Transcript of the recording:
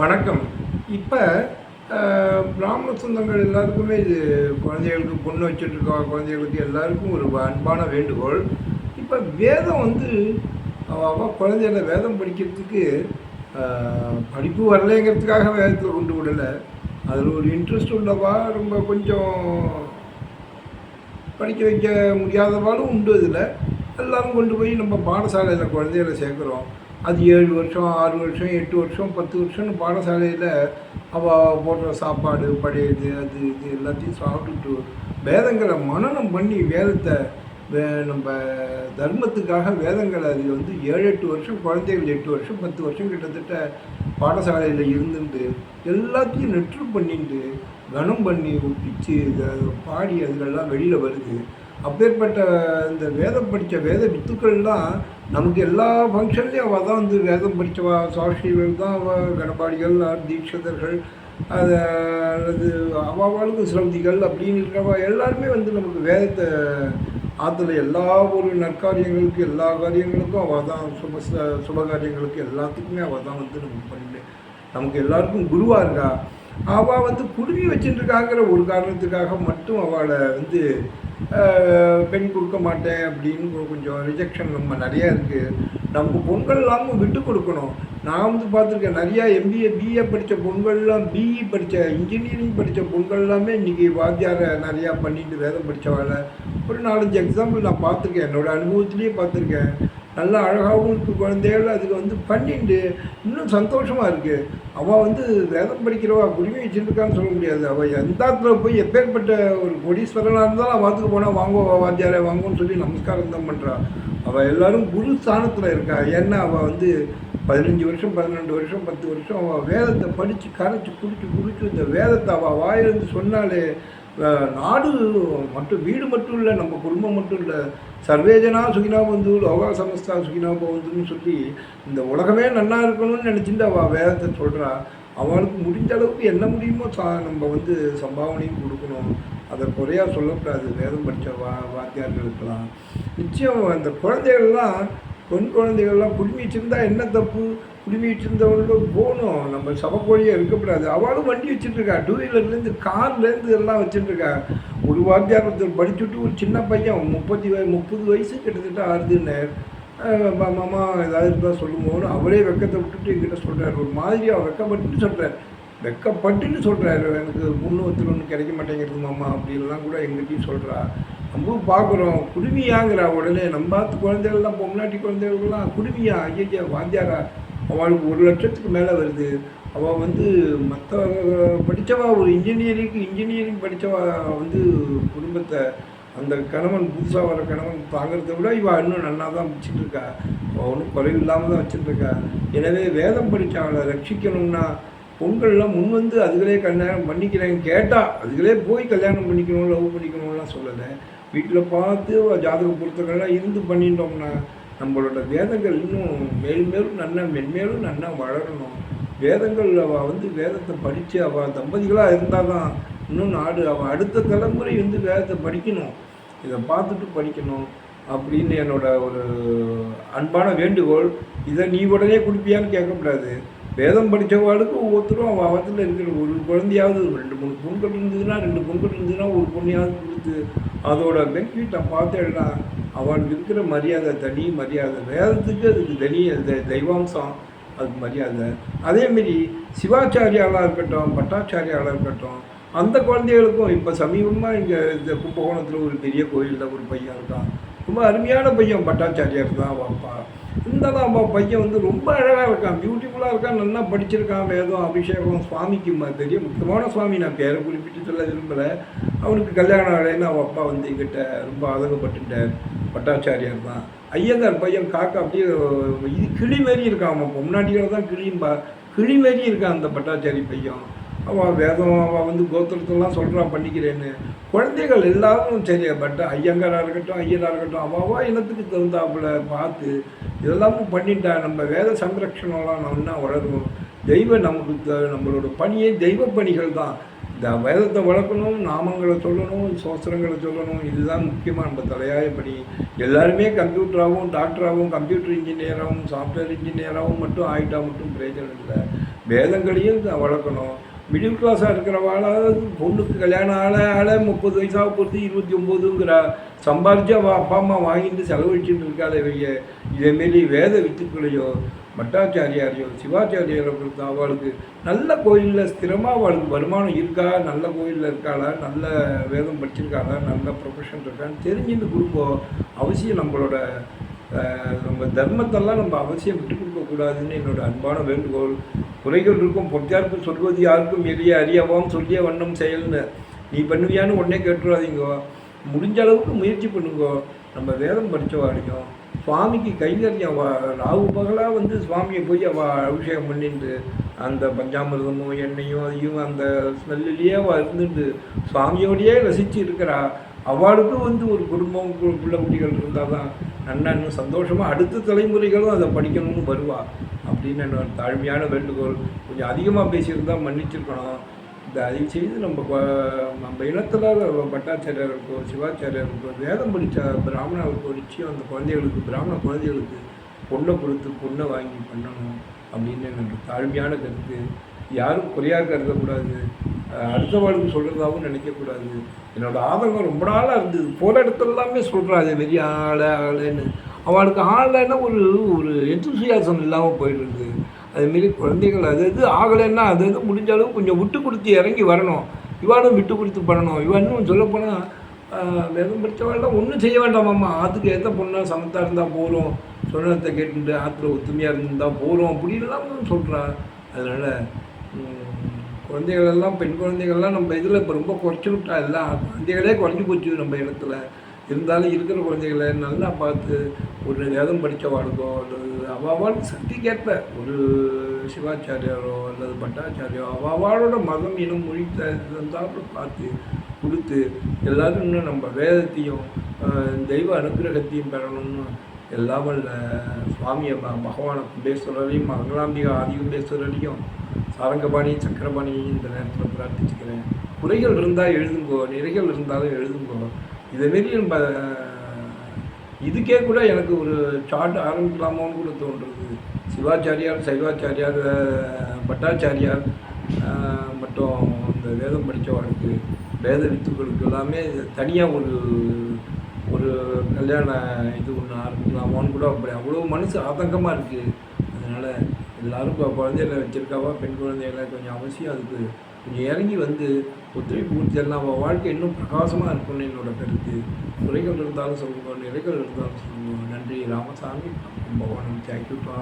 வணக்கம். இப்போ பிராமண சொந்தங்கள் எல்லாருக்குமே இது குழந்தைகளுக்கு பொண்ணு வச்சுட்ருக்கா குழந்தைகளுக்கு எல்லாருக்கும் ஒரு அன்பான வேண்டுகோள். இப்போ வேதம் வந்து அவ குழந்தைகள வேதம் படிக்கிறதுக்கு படிப்பு வரலைங்கிறதுக்காக வேதத்தில் கொண்டு விடலை. அதில் ஒரு இன்ட்ரெஸ்ட் உள்ளவா ரொம்ப கொஞ்சம் படிக்க வைக்க முடியாதவாலும் உண்டு இதில் எல்லாரும் கொண்டு போய் நம்ம பாடசாலையில் குழந்தைகளை சேர்க்குறோம். அது ஏழு வருஷம் ஆறு வருஷம் எட்டு வருஷம் பத்து வருஷம்னு பாடசாலையில் அவள் போடுற சாப்பாடு படையுது அது இது எல்லாத்தையும் சாப்பிட்டுட்டு வேதங்களை மனனம் பண்ணி வேதத்தை வே நம்ம தர்மத்துக்காக வேதங்களை அது வந்து ஏழு எட்டு வருஷம் குழந்தைகள் எட்டு வருஷம் பத்து வருஷம் கிட்டத்தட்ட பாடசாலையில் இருந்துட்டு எல்லாத்தையும் நெற்று பண்ணிட்டு கனம் பண்ணி பிச்சு இதை பாடி அதுலெல்லாம் வெளியில் வருது. அப்பேற்பட்ட இந்த வேதம் படித்த வேத வித்துக்கள்லாம் நமக்கு எல்லா ஃபங்க்ஷன்லேயும் அவள் தான் வந்து வேதம் படித்தவா? சாட்சிகள் தான் அவள் கணபாடிகள் தீட்சிதர்கள் அது அல்லது அவாவாளுக்கு சிரமதிகள் அப்படின்னு இருக்கிறவா? எல்லாருமே வந்து நமக்கு வேதத்தை ஆற்றுல எல்லா ஒரு நற்காரியங்களுக்கு எல்லா காரியங்களுக்கும் அவள் தான் சுப சுப காரியங்களுக்கு எல்லாத்துக்குமே அவள் தான் வந்து நமக்கு பண்ணி நமக்கு எல்லாருக்கும் குருவாக இருக்கா? அவள் வந்து குடுமி வச்சுட்டுருக்காங்கிற ஒரு காரணத்துக்காக மட்டும் அவளை வந்து பெண் கொடுக்க மாட்டேன் அப்படின்னு கொஞ்சம் ரிஜெக்ஷன் நம்ம நிறையா இருக்குது நமக்கு பொண்கள்லாம் விட்டு கொடுக்கணும். நான் வந்து பார்த்துருக்கேன் நிறையா எம்பிஏ பிஏ படித்த பொண்கள்லாம் பிஇ படித்த இன்ஜினியரிங் படித்த பொண்கள் எல்லாமே இன்றைக்கி வாத்தியாரை நிறையா பண்ணிட்டு வேதம் படித்தவாளை ஒரு நாலஞ்சு எக்ஸாம்பிள் நான் பார்த்துருக்கேன். என்னோட அனுபவத்துலேயே பார்த்துருக்கேன். நல்லா அழகாகவும் இருக்குது குழந்தைகள். அதுக்கு வந்து பண்ணிட்டு இன்னும் சந்தோஷமாக இருக்குது அவள் வந்து வேதம் படிக்கிறவா குருவி வச்சுருக்கான்னு சொல்ல முடியாது. அவள் எந்த இடத்துல போய் எப்பேற்பட்ட ஒரு கோடீஸ்வரனாக இருந்தாலும் அவள் வாத்துக்கு போனால் வாங்குவா வாத்தியாரே வாங்குவோன்னு சொல்லி நமஸ்காரம் தான் பண்ணுறாள் அவள் எல்லோரும் குரு ஸ்தானத்தில் இருக்கா. ஏன்னா அவள் வந்து பதினஞ்சு வருஷம் பன்னெண்டு வருஷம் பத்து வருஷம் அவள் வேதத்தை படித்து கரைச்சி குடிச்சு குடிச்சு இந்த வேதத்தை அவள் வாயிலிருந்து சொன்னாலே நாடு மட்டும் வீடு மட்டும் இல்லை நம்ம குடும்பம் மட்டும் இல்லை. சர்வேஜனா சுகினா பந்து லோகா சமஸ்தா சுகினா பந்துன்னு சொல்லி இந்த உலகமே நல்லா இருக்கணும்னு நினச்சிட்டு அவள் வேதத்தை சொல்கிறா அவளுக்கு முடிஞ்ச அளவுக்கு என்ன முடியுமோ சா நம்ம வந்து சம்பாவனையும் கொடுக்கணும். அதை குறையாக சொல்லக்கூடாது. வேதம் படித்த வா வாத்தியார்களுக்கெல்லாம் நிச்சயம் அந்த குழந்தைகள்லாம் பெண் குழந்தைகள்லாம் குடுமி வச்சுருந்தா என்ன தப்பு? குடுமி இருந்தவங்களும் போகணும் நம்ம சபக்கோழியாக இருக்கக்கூடாது அவளும் வண்டி வச்சுட்டுருக்கா டூ வீலர்லேருந்து கார்லேருந்து எல்லாம் வச்சுட்டுருக்கா ஒரு வாத்தியார் ஒருத்தர் படிச்சுட்டு ஒரு சின்ன பையன் முப்பத்தி வயசு முப்பது வயசு கிட்டத்தட்ட ஆறுதுன்னு. மாமா ஏதாவது இருந்தால் சொல்லும்போது அவரே வெக்கத்தை விட்டுட்டு என்கிட்ட சொல்கிறார் ஒரு மாதிரி அவர் வெக்கப்பட்டுட்டு சொல்கிறார் வெக்கப்பட்டுன்னு சொல்கிறாரு எனக்கு பொண்ணு ஒன்று கிடைக்க மாட்டேங்கிறது மாமா அப்படின்லாம் கூட எங்கிட்டையும் சொல்கிறா நம்ம பார்க்குறோம் குடுமியாங்கிற உடனே நம்ம பார்த்து குழந்தைகள்லாம் பொம்னாட்டி குழந்தைகள்லாம் குடுமியா ஐயா வாத்தியாரா? அவளுக்கு ஒரு லட்சத்துக்கு மேலே வருது. அவள் வந்து மற்ற படித்தவா ஒரு இன்ஜினியரிங் இன்ஜினியரிங் படித்தவா வந்து குடும்பத்தை அந்த கணவன் புதுசாக வர கணவன் தாங்கிறத விட இவள் இன்னும் நல்லா தான் வச்சுட்டுருக்கா அவள் ஒன்றும் குறைவு இல்லாமல் தான் வச்சுட்டுருக்கா எனவே வேதம் படித்த அவளை ரட்சிக்கணும்னா பொங்கல்லாம் முன் வந்து அதுகளே கல்யாணம் பண்ணிக்கிறேன் கேட்டால் அதுகளே போய் கல்யாணம் பண்ணிக்கணும் லவ் பண்ணிக்கணும்லாம் சொல்லலை. வீட்டில் பார்த்து ஜாதக பொருத்தங்கள்லாம் இருந்து பண்ணிட்டோம்னா நம்மளோட வேதங்கள் இன்னும் மேல்மேலும் மேலும் நல்லா மென்மேலும் நல்லா வளரணும். வேதங்கள் அவள் வந்து வேதத்தை படித்து அவள் தம்பதிகளாக இருந்தால் தான் இன்னும் நாடு அவன் அடுத்த தலைமுறை வந்து வேதத்தை படிக்கணும். இதை பார்த்துட்டு படிக்கணும் அப்படின்னு என்னோட ஒரு அன்பான வேண்டுகோள். இதை நீ உடனே கொடுப்பியான்னு கேட்கக்கூடாது. வேதம் படித்தவாளுக்கு ஒவ்வொருத்தரும் அவன் அவத்தில் இருக்கிற ஒரு குழந்தையாவது ஒரு ரெண்டு மூணு பொண்கள் இருந்ததுன்னா ரெண்டு பொண்கள் இருந்ததுன்னா ஒரு பொண்ணையாவது கொடுத்து அதோட பெனிஃபிட்டை பார்த்தேன்னா அவளுக்கு இருக்கிற மரியாதை தனி மரியாதை. வேதத்துக்கு அதுக்கு தனி அந்த தெய்வாம்சம் அதுக்கு மரியாதை. அதேமாரி சிவாச்சாரியாளாக இருக்கட்டும் பட்டாச்சாரியாளாக இருக்கட்டும் அந்த குழந்தைகளுக்கும் இப்போ சமீபமாக இங்கே இந்த கும்பகோணத்தில் ஒரு பெரிய கோயிலில் ஒரு பையன் இருக்கான். ரொம்ப அருமையான பையன் பட்டாச்சாரியார் தான் வைப்பான் இந்த இருந்தாலும் அவன் பையன் வந்து ரொம்ப அழகாக இருக்கான் பியூட்டிஃபுல்லாக இருக்கான் நல்லா படிச்சிருக்கான் வேதம் அபிஷேகம் சுவாமிக்கு தெரியும் முக்கியமான சுவாமி. நான் பேரை குறிப்பிட்டு சொல்ல விரும்பலை. அவனுக்கு கல்யாணம் ஆகலைன்னு அவன் அப்பா வந்து எங்கிட்ட ரொம்ப ஆதங்கப்பட்டுட்டார். பட்டாச்சாரியார் தான். ஐயங்கார் பையன் காக்கா அப்படியே இது கிளி மாரி இருக்கான். அவன் பொம்னாட்டிகளை தான் கிளியும்பா கிளி மாரி இருக்கான் அந்த பட்டாச்சாரி பையன். அவள் வேதம் அவள் வந்து கோத்திரத்தெல்லாம் சொல்கிறான் பண்ணிக்கிறேன்னு. குழந்தைகள் எல்லாரும் சரி பட் ஐயங்காராக இருக்கட்டும் ஐயனாக இருக்கட்டும் அவாவா இனத்துக்கு தகுந்தாப்புல பார்த்து இதெல்லாமும் பண்ணிட்டா நம்ம வேத சம்ரக்ஷணம்லாம் நம்ம வளரும் தெய்வ நமக்கு த- நம்மளோட பணியே தெய்வ பணிகள் தான். இந்த வேதத்தை வளர்க்கணும் நாமங்களை சொல்லணும் சோஸ்திரங்களை சொல்லணும் இதுதான் முக்கியமாக நம்ம தலையாய பணி. எல்லாருமே கம்ப்யூட்டராகவும் டாக்டராகவும் கம்ப்யூட்டர் இன்ஜினியராகவும் சாஃப்ட்வேர் இன்ஜினியராகவும் மட்டும் ஆகிட்டா மட்டும் பிரயோஜனம் இல்லை. வேதங்களையும் வளர்க்கணும். மிடில் கிளாஸாக இருக்கிறவாளாவது பொண்ணுக்கு கல்யாணம் ஆள ஆள முப்பது வயசாக பொறுத்து இருபத்தி ஒம்போதுங்கிறா சம்பாரிச்சு அவள் அப்பா அம்மா வாங்கிட்டு செலவழிச்சுட்டு இருக்காளே வைய இதேமாரி வேத வித்துக்களையோ பட்டாச்சாரியாரையோ சிவாச்சாரியாரை பொறுத்த அவளுக்கு நல்ல கோயிலில் ஸ்திரமாக அவளுக்கு வருமானம் இருக்கா? நல்ல கோயிலில் இருக்காளா? நல்ல வேதம் படிச்சிருக்காளா? நல்ல ப்ரொஃபஷன் இருக்கான்னு தெரிஞ்சுன்னு கொடுப்போம். அவசியம் நம்மளோட நம்ம தர்மத்தெல்லாம் நம்ம அவசியம் விட்டு கொடுக்கக்கூடாதுன்னு என்னோட அன்பான வேண்டுகோள். குறைகள் இருக்கும் பொத்தியாருக்கும் சொல்வது யாருக்கும் எளிய அறியவாம் சொல்லிய வண்ணம் செயல்னு. நீ பண்ணுவியான்னு உடனே கேட்டுறாதீங்கோ. முடிஞ்ச அளவுக்கு முயற்சி பண்ணுங்கோ. நம்ம வேதம் படித்தவாடியும் சுவாமிக்கு கைங்கரியம் வா ராகு பகலாக வந்து சுவாமியை போய் அவ அபிஷேகம் பண்ணிட்டு அந்த பஞ்சாமிரதமும் எண்ணெயும் அதையும் அந்த ஸ்மெல்லிலேயே அவள் இருந்துட்டு சுவாமியோடையே ரசித்து இருக்கிறா. அவளுக்கும் வந்து ஒரு குடும்பம் பிள்ளை குட்டிகள் இருந்தால் தான் நன்னா இன்னும் சந்தோஷமாக அடுத்த தலைமுறைகளும் அதை படிக்கணும்னு வருவா. அப்படின்னு என்னோட தாழ்மையான வேண்டுகோள். கொஞ்சம் அதிகமாக பேசியிருந்தால் மன்னிச்சிருக்கணும். இந்த அதை செய்து நம்ம ப- நம்ம இனத்தில் பட்டாச்சாரியார் இருக்கோம் சிவாச்சாரியார் இருக்கோ வேதம் படித்த பிராமணர்களுக்கு நிச்சயம். அந்த குழந்தைகளுக்கு பிராமண குழந்தைகளுக்கு பொண்ணை கொடுத்து பொண்ணை வாங்கி பண்ணணும் அப்படின்னு என்னோட தாழ்மையான கருத்து. யாரும் குறையாக கருதக்கூடாது. அடுத்தவாளுக்கு சொல்கிறதாகவும் நினைக்கக்கூடாது. என்னோட ஆதங்கம் ரொம்ப நாளாக இருந்தது. போகிற இடத்துல எல்லாமே சொல்கிறா அது பெரிய ஆளை ஆளுன்னு. அவளுக்கு ஆளைன்னா ஒரு ஒரு எந்தூசியாசம் இல்லாமல் போயிடுது. அதுமாரி குழந்தைகள் அது இது ஆகலைன்னா அது இது முடிஞ்ச அளவு கொஞ்சம் விட்டு கொடுத்து இறங்கி வரணும். இவாளும் விட்டு கொடுத்து பண்ணணும். இவன் இன்னும் சொல்லப்போனால் வேதம் படித்தவாள்லாம் ஒன்றும் செய்ய வேண்டாமாம்மா ஆற்றுக்கு ஏற்ற பொண்ணாக சமத்தாக இருந்தால் போகிறோம் சொன்னதை கேட்டுட்டு ஆற்றுல ஒத்துமையாக இருந்தால் போகிறோம் அப்படின்லாம் சொல்கிறான் அதனால் குழந்தைகள் எல்லாம் பெண் குழந்தைகள்லாம் நம்ம இதில் இப்போ ரொம்ப குறைச்சி விட்டா எல்லாம் குழந்தைகளே குறைஞ்சி போச்சு நம்ம இடத்துல. இருந்தாலும் இருக்கிற குழந்தைகளை நல்லா பார்த்து ஒரு வேதம் படித்தவாளுக்கோ அல்லது அவாவாளுக்கு சக்திக்கேற்ப ஒரு சிவாச்சாரியாரோ அல்லது பட்டாச்சாரியோ அவாவாளோட மதம் இனம் மொழி இருந்தாலும் பார்த்து கொடுத்து எல்லாரும் இன்னும் நம்ம வேதத்தையும் தெய்வ அனுகிரகத்தையும் பெறணும்னு எல்லாம் வல்ல சுவாமியை பகவான குண்டேஸ்வரரையும் மங்களாம்பிகா ஆதிகுண்டேஸ்வரரையும் சாரங்கபாணி சக்கரபாணி இந்த நேரத்தில் பிரார்த்திச்சுக்கிறேன். குறைகள் இருந்தால் எழுதுங்கோ நிறைகள் இருந்தாலும் எழுதுங்கோ. இதேமாரி நம்ம இதுக்கே கூட எனக்கு ஒரு சார்ட் ஆரம்பிக்கலாமோன்னு கூட தோன்றுறது சிவாச்சாரியார் சைவாச்சாரியார் பட்டாச்சாரியார் மட்டும் மற்றும் இந்த வேதம் படித்தவர்களுக்கு வேத வித்துக்களுக்கு எல்லாமே தனியாக ஒரு ஒரு கல்யாண இது ஒன்று ஆரம்பிக்கலாமான்னு கூட அப்படி அவ்வளோ மனசு ஆதங்கமாக இருக்குது அதனால் எல்லாரும் இப்போ குழந்தைகளை வச்சுருக்காவா பெண் குழந்தைகளை கொஞ்சம் அவசியம் அதுக்கு. கொஞ்சம் இறங்கி வந்து ஒத்துழைப்பு கொடுத்தெல்லாம் அவள் வாழ்க்கை இன்னும் பிரகாசமாக இருக்கும்னு என்னோட கருத்து. குறைகள் இருந்தாலும் சொல்லுங்கள் நிறைகள் இருந்தாலும் சொல்லுங்கள் நன்றி ராமசாமி. Kumbakonam thank you to